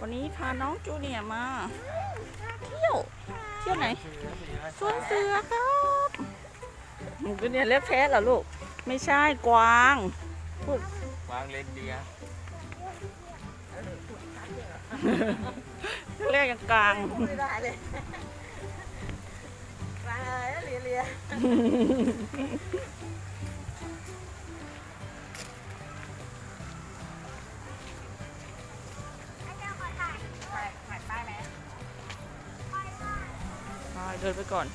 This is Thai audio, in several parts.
วันนี้พาน้องจูเนียร์มาเที่ยวเที่ยวไหนสวนเสือครับจูเนียร์เรียกแพ้เหรอลูก ไม่ใช่กวางพูดวางเลนเดียร์เรียกอย่างกลางไม่ได้เลยมาเลยเลียเลีย เดินไปก่อน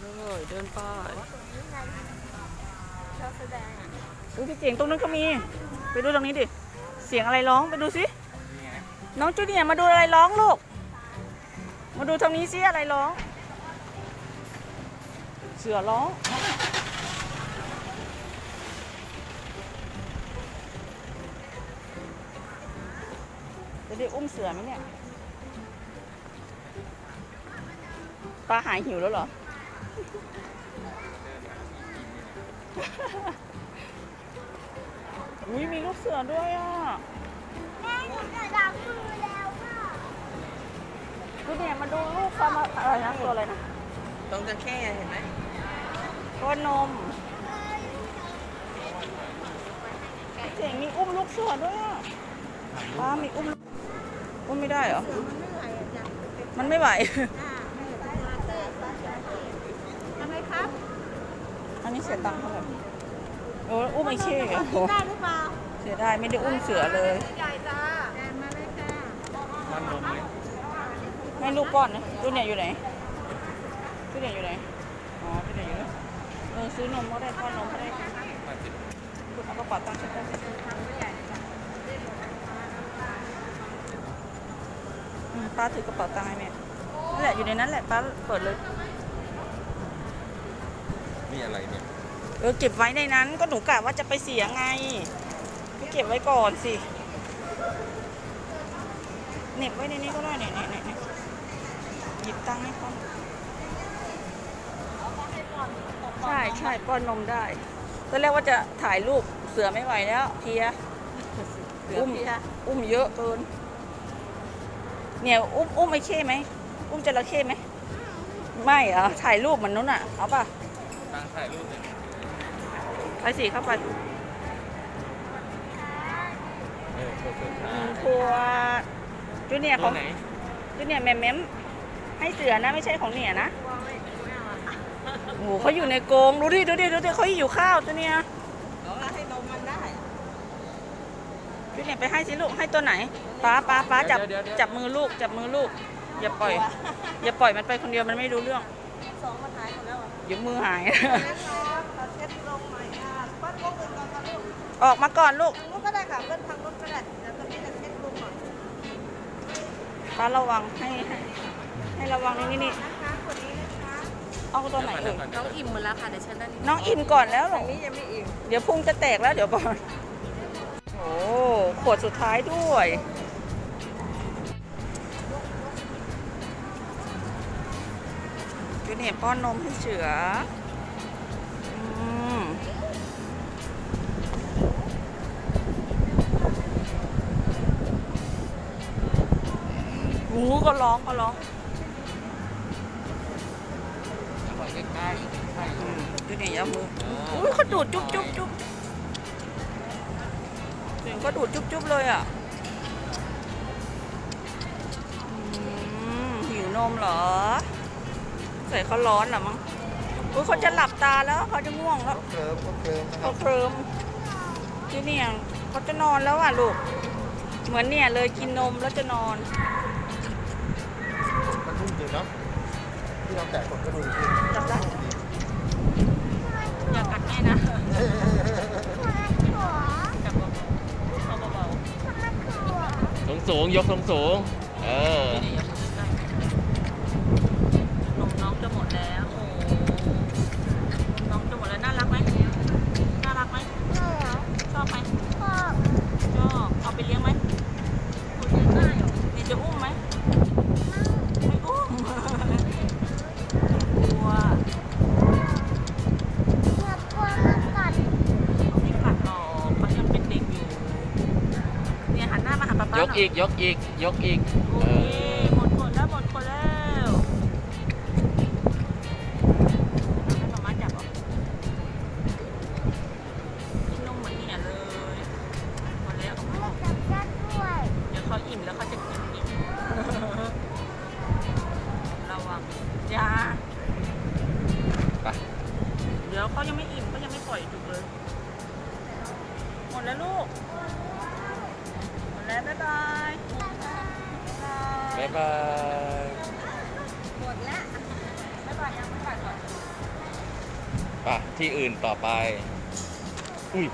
เลยเดินไปอบแสดงอะดูที่เจ๋งตรงนั้นก็มี ไปดูตรงนี้ดิ เสียงอะไรร้องไปดูสิ น้องจูเนียมาดูอะไรร้องลูก มาดูทางนี้สิอะไรร้อง เสือร้องจะได้อุ้มเสือไหมเนี่ย ปลาหายหิวแล้วเหรอ อุ้ยมีลูกเสือด้วยอะแม่หนูจะดับมือแล้วค่ะคือเนี่ยมาดูลูกปลามาอะไรนะตัวอะไรนะตรงจะแค่เห็นไหมตัวนมเจ๋งมีอุ้มลูกเสือด้วยอะป้ามีอุ้มลูกอุ้มไม่ได้เหรอ มันไม่ไหวอะจ้ะมันไม่ไหวอ่าไม่ไหวมาเต้ทำไมครับ อันนี้ เสียตังค์เท่าไหร่โอ้อุ้มไอ้เช่เหรอโหได้หรือเปล่าเสียได้ไม่ได้อุ้มเสือเลย ใหญ่จ้าแดงมาเลยจ้ามันนมไหมให้ลูกป้อนนะลูกเนี่ยอยู่ไหนลูกเนี่ยอยู่ไหน อ๋อลูกเนี่ยอยู่ไหนเออซื้อนมก็ได้ป้อนนมก็ได้มาสิบคุณเอากระเป๋าตังค์ฉันได้อืมป้าถือกระเป๋าตังค์ให้แม่นั่นแหละอยู่ในนั้นแหละป้าเปิดเลย นี่อะไรเนี่ย เออเก็บไว้ในนั้นก็หนูกะว่าจะไปเสียไงก็เก็บไว้ก่อนสิเหน็บไว้ในนี้ก็ได้เนี่ยเนี่ยเนี่ยเนี่ยหยิบตังค์ให้ป้อนใช่ใช่ป้อนนมได้ตอนแรกว่าจะถ่ายรูปเสือไม่ไหวแล้วเพลียอุ้มอุ้มเยอะเกิน เนี่ยอุ้มอุ้มไอ้เข้ไหมอุ้มจระเข้ไหมไม่เหรอถ่ายรูปเหมือนนู้นอะเอาป่ะตั้งถ่ายรูปเลย ไปสิเข้าไปเออตัวสุดท้าอืยมทัวจูเนียร์ตัขวองไหนจูเนียร์แมมแมมให้เสือนะไม่ใช่ของเนี่ยนะโอ้โหเขาอยู่ในกรงดูดิดูดิดูดิเขาหิวข้าวจูเนียร์เอาละให้นมมันได้ จูเนียร์ไปให้สิลูกให้ตัวไหนป้าป้าป้าจับจับมือลูกจับมือลูก อย่าปล่อย อย่าปล่อยมันไปคนเดียวมันไม่รู้เรื่องสองมาถ่ายหมดแล้วอะเดี๋ยวมือหายแล้วครับขอ ออกมาก่อนลูกทางนู้นก็ได้ค่ะเพื่อนทางนู้นก็ได้เดี๋ยวตอนนี้จะเช็ดลงก่อนป้าระวังให้ให้ให้ระวังนี่นี่นะคะคนนี้นะคะเอาตัวไหนเอ่ยน้องอิ่มหมดแล้วค่ะเดี๋ยวฉันด้านนี้น้องอิ่มก่อนแล้วเหรทาองนี้ยังไม่อิ่มเดี๋ยวพุงจะแตกแล้วเดี๋ยวก่อน โอ้ขวดสุดท้ายด้วย จูเนียร์ป้อนนมให้เสืออื หูก็ร้องก็ร้องเอาไปใกล้ๆใช่อืมจูเนียร์อยาเอามือเอออุ้ยเขาดูดจุ๊บจุ๊บจุ๊บเสียงก็ดูดจุ๊บจุ๊บเลยอะอืมหิวนมเหรอใส่เขาร้อนเหรอมั้งอุ้ยเขาจะหลับตาแล้วเขาจะง่วงแล้วเคลิมก็เคลิมนะคเขารับเคลิมที่เนี่ยเขาจะนอนแล้วอะลูก เหมือนเนี่ยเลยกินนมแล้วจะนอนมันนุ่มจริงเนาะที่ เราแตะคนก็ดูดีจับได้อย่ากัดแม่นะจับเบาๆเอาเบาสูงสูงยกสูงสูงเออ อีกยกอีกยกอีกโอเอเคอหมดคนแล้วหมดคนแล้วให้ป๊ามาจับเหรอกินนมเหมือนเนี่ยเลยหมดแล้วจับกันด้วยเดี๋ยวเขาอิ่มแล้วเขาจะกินอิ่มระวังจ้าไป เดี๋ยวเขายังไม่อิ่มเขายังไม่ปล่อยจุกเลย หมดแล้วลูกหมด แล้วบ๊ายบายบ๊ายบายบ๊ายบายหมดแล้วบ๊ายบายยังบ๊ายบายก่อน ไปที่อื่นต่อไป อุ้ย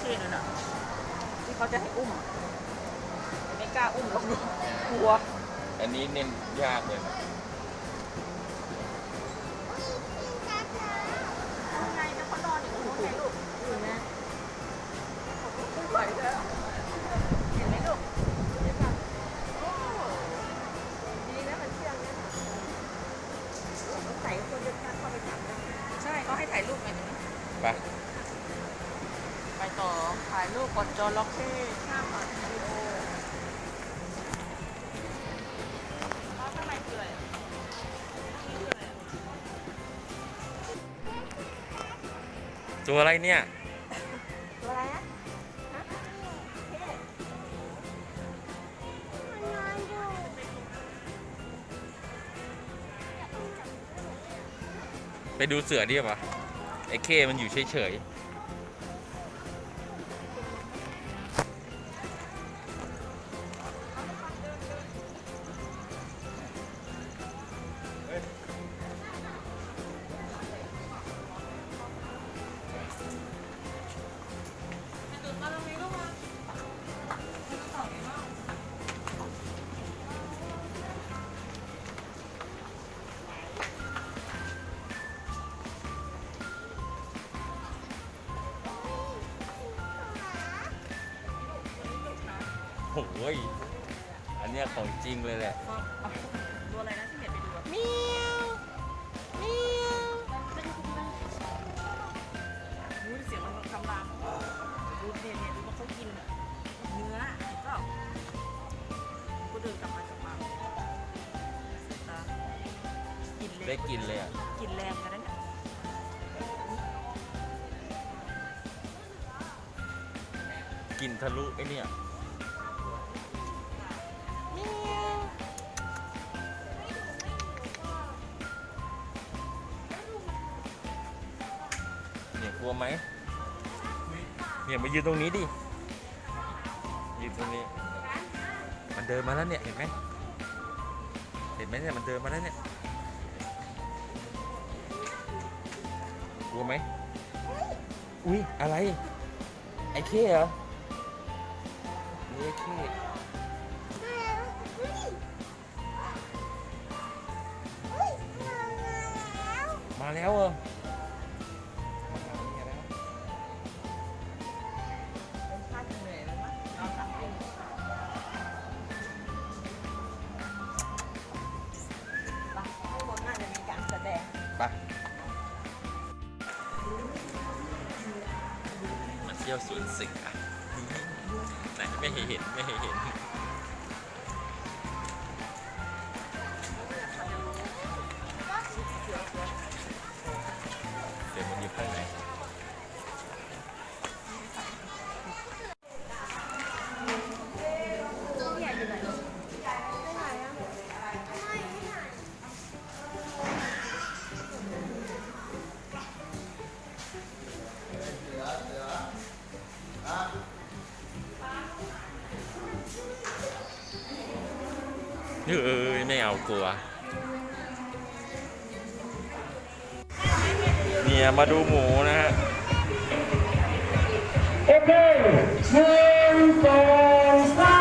อมันมีจระเข้นั่นน่ะ ที่เขาจะให้อุ้มอะแต่ไม่กล้าอุ้มหรอกกลัว อันนี้เน้นยากเลยนะไงจะเขานอนอยู่ตรงนู้นไงลูกอยู่นะไม่ไหวแล้วเห็นไหมลูกเห็นปะโอ้ดีนะมันเชื่องนะใส่ควรจะเข้าไปจับได้ใช่เขาให้ถ่ายรูปไงตรงนี้ไปไปต่อถ่ายรูปก่อนจอล็อกเท่ห้ามอัดวิดีโอเขาทำไมเปื่อยอะนี่คืออะไรอะตัวอะไรเนี่ย ตัวอะไรนะฮะมันนอนอยู่ไปดูเสือดิปะไอ้เคมันอยู่เฉยๆ โอ้ยอันเนี้ยของจริงเลยแหละตัวอะไรนะที่เห็นไปดูอะเมียวเมียวอุ้ยเสียงมันคำรามดูเนี่ยเนี่ยดูว่าเขากินอะเนื้อเห็นเปล่าก็เดินกลับมาจากมาสุดตากินเลยได้กินเลยอะกินแรงกันนะเนี่ยกินทะลุไอ้เนี่ย ไหมเนี่ยมายืนตรงนี้ดิยืนตรงนี้ มันเดินมาแล้วเนี่ยเห็นไหมเห็นไหมเนี่ยมันเดินมาแล้วเนี่ยกลัวไหมอุ้ยอะไรไอ้เข้เหรอนี่ไอ้เข้เมีมาแล้วมาแล้วเหรอ ที่ยวสวนสึกอะไหนไม่เห็นไม่เห็น เอ้ยไม่เอากลัว เนี่ยมาดูหมูนะฮะ โอเคหนึ่งสองสา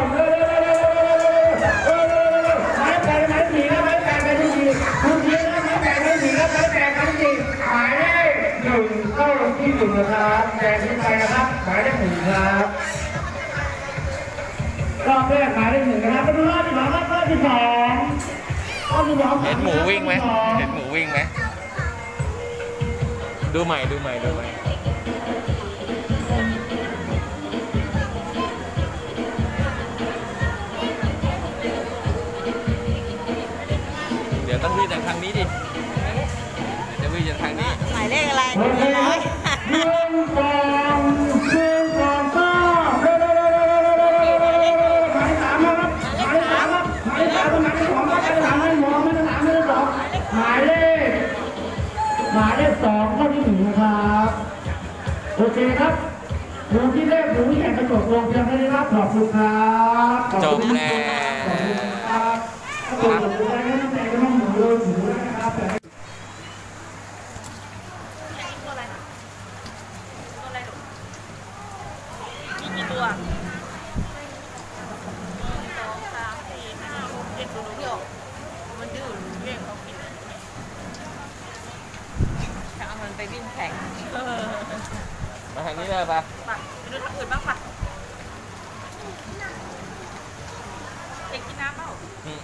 มเร็วๆๆๆๆไม้แตกไม้ผีนะไม้แตกไม้ผีคุณเยอะนะไม้แตกไม้ผีนะไม้แตกไม้ผีหมายเลขหนึ่งเข้าที่หนึ่งนะครับแตกที่ไปนะครับหมายเลขหนึ่งครับรอบแรกหมายเลขหนึ่งนะครับมาดูรอบ เห็นหมูวิ่งไหมเห็นหมูวิ่งไหม ดูใหม่ดูใหม่ดูใหม่เดี๋ยวต้องวิ่งจากทางนี้ดิเดี๋ยวจะวิ่งจากทางนี้ หมายเลขอะไร เคครับหมูที่เล่หมูที่แข่งกระจกลงเพียงไม่ได้รับขอบคุณครับ ขอบจคุบณแล้วครับถ้าเกิดหมูได้ก็ต้องแต่องหมูเลยหมูนะครับ ตัวอะไรนะตัวอะไรลูกมีกี่ตัวหนึ่งสองสามสี่ห้าหกเจ็ดตัวเดียวมันดื้อเรียกเขากินเลยจะเอามันไปวิ่งแข่งเออ มาทางนี้เลยปะ ไปไปดูทางอื่นบ้างปะเด็กกินน้ำเปล่า อืม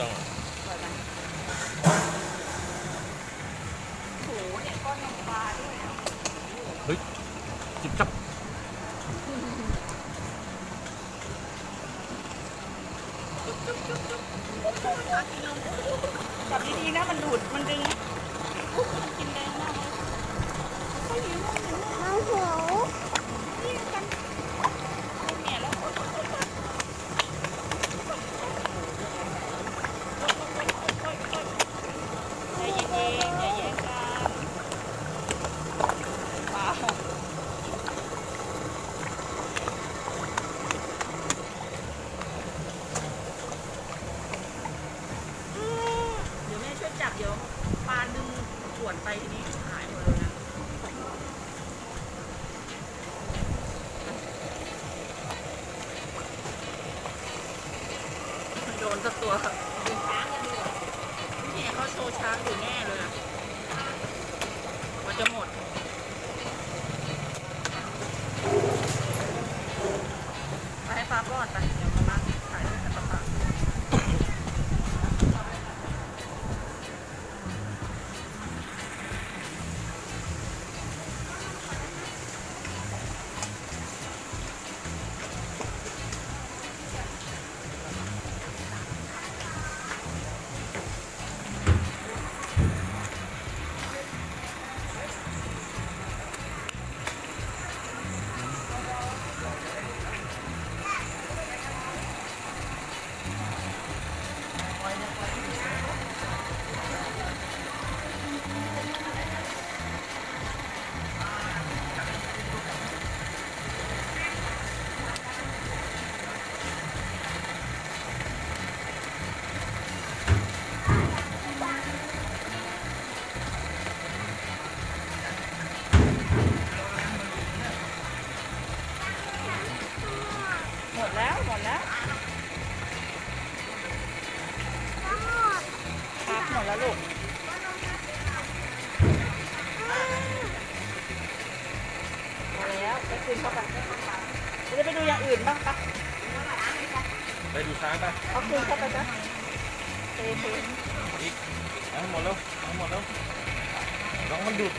ต้อง ปล่อยมันโหเนี่ยก้อนนมปลาด้วยอะ เฮ้ย จิบจับ จับดีๆนะมันดูด มันดึงอุ๊ยมันกินแรงมากเลยเขาหิวหิวมาหิวนี่กันเนี่ยแล้วใจเย็นๆอย่าแย่งกันปลาเดี๋ยวแม่ช่วยจับเดี๋ยวปลาดึงขวดไปทีนี้หายหมดเลยนะ มั นสักตัวดึงช้างกันเลยนี่เขาโชว์ช้างอยู่แน่เลยมันจะหมดไปให้ฟ้าป้อนไป ปะไปดูช้างไปเอาคืนเข้าไปจ้ะเทคืนอีกเอาให้หมดแล้วเอาให้หมดแล้วลองมันดูด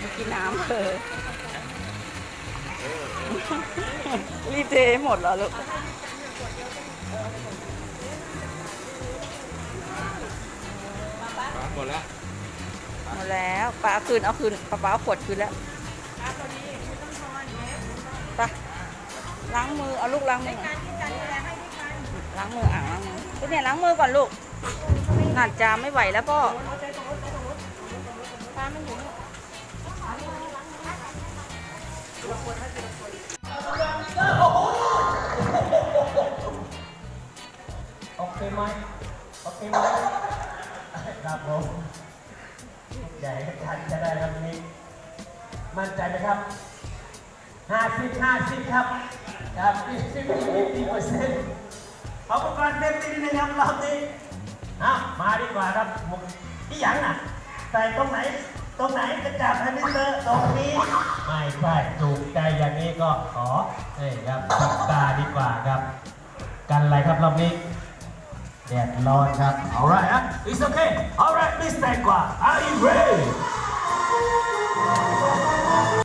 มากินน้ำเลยรีบเทให้หมดเหรอลูกหมดแล้วหมดแล้วปลาเอาคืนเอาคืนปลาปลาเอาขวดคืนแล้วางมือเอาลูกล้างมือล้างมืออ่างล้างมือก็เนี่ยล้างมือก่อนลูกน่าจะไม่ไหวแล้วก็ปลามันอยู่นี่โอเคไหมโอเคไหมครับผมใหญ่ทันจะได้ครับวันนี้ มั่นใจไหมครับ ห้าสิบห้าสิบครับครับฟิฟตี้ฟิฟตี้เปอร์เซ็นต์เอาอุปกรณ์เต็มที่นี่นะครับรอบนี้อะมาดีกว่าครับมุกที่ยังน่ะใส่ตรงไหน ตรงไหนจะจับให้มิสเตอร์ตรงนี้ ไม่ใช่ถูกใจอย่างนี้ก็ขอเอ้ยครับปิดตาดีกว่าครับ กันอะไรครับรอบนี้แดดร้อนครับ alright ฮะ it's okay alright Miss แตงกวา are you ready